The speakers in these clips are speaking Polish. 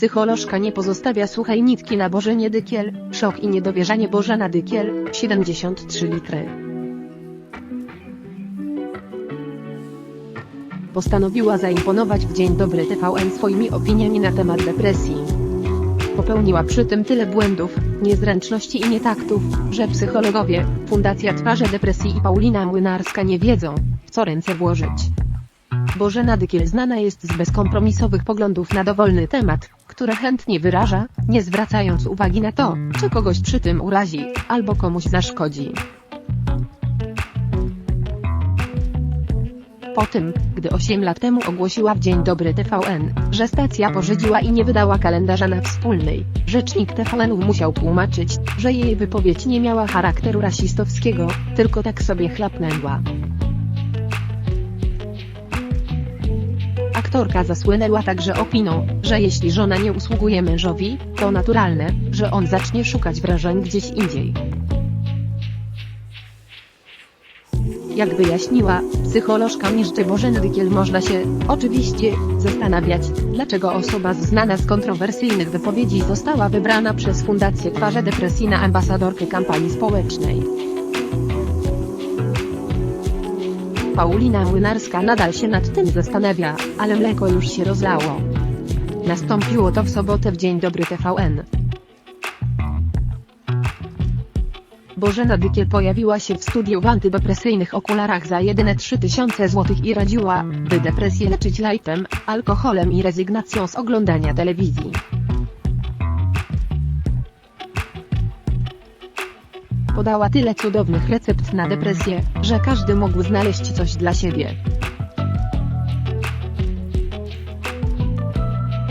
Psycholożka nie pozostawia suchej nitki na Bożenie Dykiel, szok i niedowierzanie Bożena Dykiel, 73 litry. Postanowiła zaimponować w Dzień Dobry TVN swoimi opiniami na temat depresji. Popełniła przy tym tyle błędów, niezręczności i nietaktów, że psychologowie, Fundacja Twarze Depresji i Paulina Młynarska nie wiedzą, w co ręce włożyć. Bożena Dykiel znana jest z bezkompromisowych poglądów na dowolny temat, które chętnie wyraża, nie zwracając uwagi na to, czy kogoś przy tym urazi, albo komuś zaszkodzi. Po tym, gdy 8 lat temu ogłosiła w Dzień Dobry TVN, że stacja pożydziła i nie wydała kalendarza na wspólnej, rzecznik TVN-u musiał tłumaczyć, że jej wypowiedź nie miała charakteru rasistowskiego, tylko tak sobie chlapnęła. Aktorka zasłynęła także opinią, że jeśli żona nie usługuje mężowi, to naturalne, że on zacznie szukać wrażeń gdzieś indziej. Jak wyjaśniła, psycholożka Miszczy Bożeny Dykiel można się, oczywiście, zastanawiać, dlaczego osoba znana z kontrowersyjnych wypowiedzi została wybrana przez Fundację Twarze Depresji na ambasadorkę kampanii społecznej. Paulina Młynarska nadal się nad tym zastanawia, ale mleko już się rozlało. Nastąpiło to w sobotę w Dzień Dobry TVN. Bożena Dykiel pojawiła się w studiu w antydepresyjnych okularach za jedyne 3000 zł i radziła, by depresję leczyć lajtem, alkoholem i rezygnacją z oglądania telewizji. Podała tyle cudownych recept na depresję, że każdy mógł znaleźć coś dla siebie.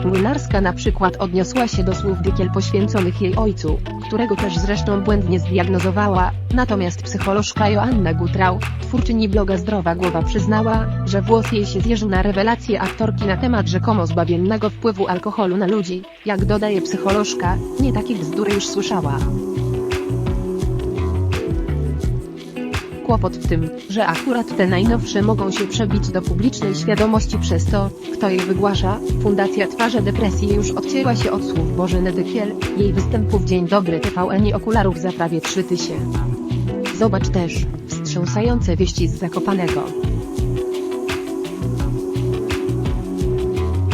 Młynarska na przykład odniosła się do słów Dykiel poświęconych jej ojcu, którego też zresztą błędnie zdiagnozowała, natomiast psycholożka Joanna Gutrał, twórczyni bloga Zdrowa Głowa przyznała, że włos jej się zjeżył na rewelacje aktorki na temat rzekomo zbawiennego wpływu alkoholu na ludzi, jak dodaje psycholożka, nie takich bzdur już słyszała. Kłopot w tym, że akurat te najnowsze mogą się przebić do publicznej świadomości przez to, kto je wygłasza. Fundacja Twarze Depresji już odcięła się od słów Bożeny Dykiel, jej występu w Dzień Dobry TVN i okularów za prawie 3 tysie. Zobacz też, wstrząsające wieści z Zakopanego.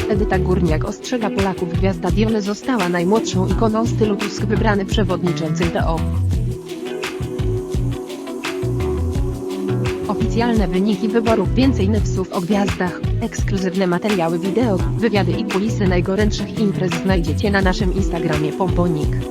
Edyta Górniak ostrzega Polaków Gwiazda Dione została najmłodszą ikoną stylu Tusk wybrany przewodniczący TO. Oficjalne wyniki wyborów więcej newsów o gwiazdach, ekskluzywne materiały wideo, wywiady i kulisy najgorętszych imprez znajdziecie na naszym Instagramie pomponik.pl